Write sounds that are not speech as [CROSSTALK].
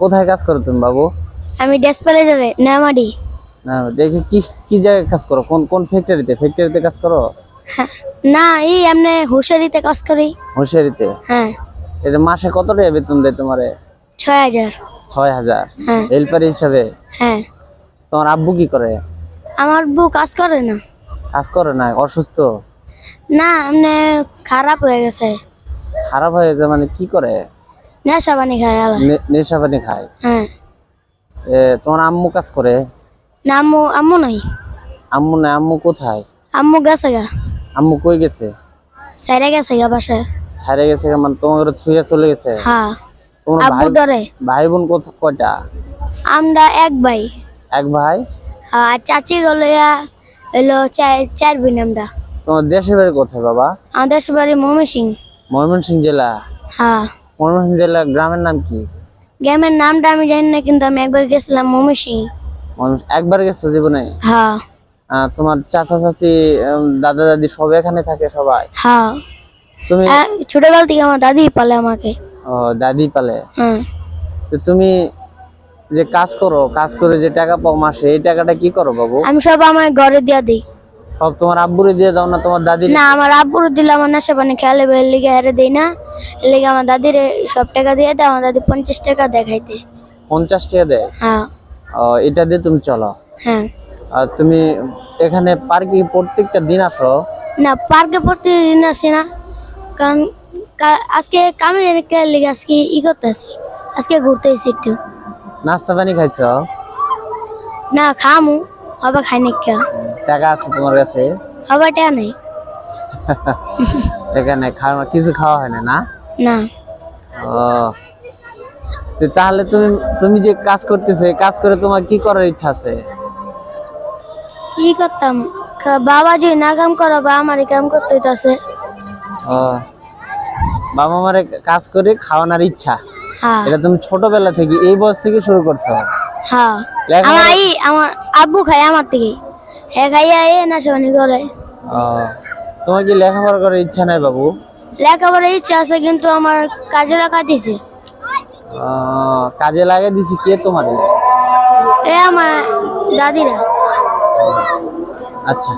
কোথায় কাজ করো তুমি বাবু? আমি ডেসপ্যালেজারে নামাডি। না দেখি কি কি জায়গায় কাজ করো? কোন কোন ফ্যাক্টরিতে ফ্যাক্টরিতে কাজ করো? না এই এমনি হুশারিতে কাজ করি। হুঁশিয়ারিতে? হ্যাঁ। এটা মাসে কত টাকা বেতন দেয় তোমারে? ছয় হাজার। ছয় হাজার? হ্যাঁ। হেল্পার হিসাবে? হ্যাঁ। তোমার আব্বু কি করে? আমার আব্বু কাজ করে না। কাজ করে না? অসুস্থ? না এমনি খারাপ হয়ে গেছে। খারাপ হয়ে যায় মানে কি করে? নেশা পানি খায় আলা নেশা পানি খায়? হ্যাঁ। এ, তোমার আম্মু কাজ করে? না আম্মু আম্মু নাই। আম্মু না আম্মু কোথায়? আম্মু গেছে গা। আম্মু কই গেছে? সাইরা গেছে গা বাসায়। ছাড়ে গেছে মানে তোমার থুয়ে চলে গেছে? হ্যাঁ। তোমার আব্বু ভাই ডরে। ভাই বোন কোথা কয়টা? আমরা এক ভাই। এক ভাই? আর চাচি গেলো এলো চার বোন আমরা। তোমার দেশের বাড়ি কোথায় বাবা? আমাদের বাড়ি মমি সিং ময়মনসিংহ জেলা। হ্যাঁ। ময়মনসিংহ জেলা গ্রামের নাম কি? গ্রামের নামটা আমি জানি না কিন্তু আমি একবার গেছিলাম মমি সিং একবার গেছো জীবনে? হ্যাঁ। তোমার চাচা চাচি দাদা দাদি সব এখানে থাকে সবাই? হ্যাঁ। তুমি ছোটকাল থেকে আমার দাদি পালে আমাকে। ও, দাদি পালে? হ্যাঁ। তো তুমি যে কাজ করো কাজ করে যে টাকা পাও মাসে এই টাকাটা কি করো বাবু? আমি সব আমার ঘরে দিয়া দিই। সব তোমার আব্বুরে দিয়ে দাও না তোমার দাদি না আমার আব্বুর দিলে আমার নেশা পানি খেয়ালে এর লিগে হেরে দেই না। এর লিগে আমার দাদির সব টাকা দিয়ে দেয় আমার দাদি পঞ্চাশ টাকা দেখাইতে। পঞ্চাশ টাকা দেয়? হ্যাঁ। এটা দিয়ে তুমি চলো। হ্যাঁ। আর তুমি এখানে পার্কে প্রত্যেকটা দিন আসো? না পার্কে প্রতিদিন আসি না। কারণ আজকে কামের লিগে আজকে ই করতেছি। আজকে ঘুরতে এসেছি একটু। নাস্তা পানি খাইছ? না খামু। আবার খাই না কে? টাকা আছে তোমার কাছে? আবার টাকা নেই। [LAUGHS] এখানে খাওয়া কিছু খাওয়া হয় না না? না। ও। তো তাহলে তুমি তুমি যে কাজ করতেছে কাজ করে তোমার কি করার ইচ্ছা আছে? কি করতাম? বাবা যদি না কাম করো বা আমারই কাম করতে হইতাছে ও। বাবা মারে কাজ করে খাওয়ানোর ইচ্ছা। এটা তুমি ছোটবেলা থেকে এই বয়স থেকে শুরু করছ? হ্যাঁ। লেখাপড়া- আমার আব্বু খায় আমার থেকে। হে খাইয়া এ না শনি করে। তোমার কি লেখাপড়া করার ইচ্ছা নাই বাবু? লেখাপড়ার ইচ্ছা আছে কিন্তু আমার কাজে লাগা দিছে। কাজে লাগিয়ে দিছি কে তোমার? এ আমার দাদিরা। আচ্ছা।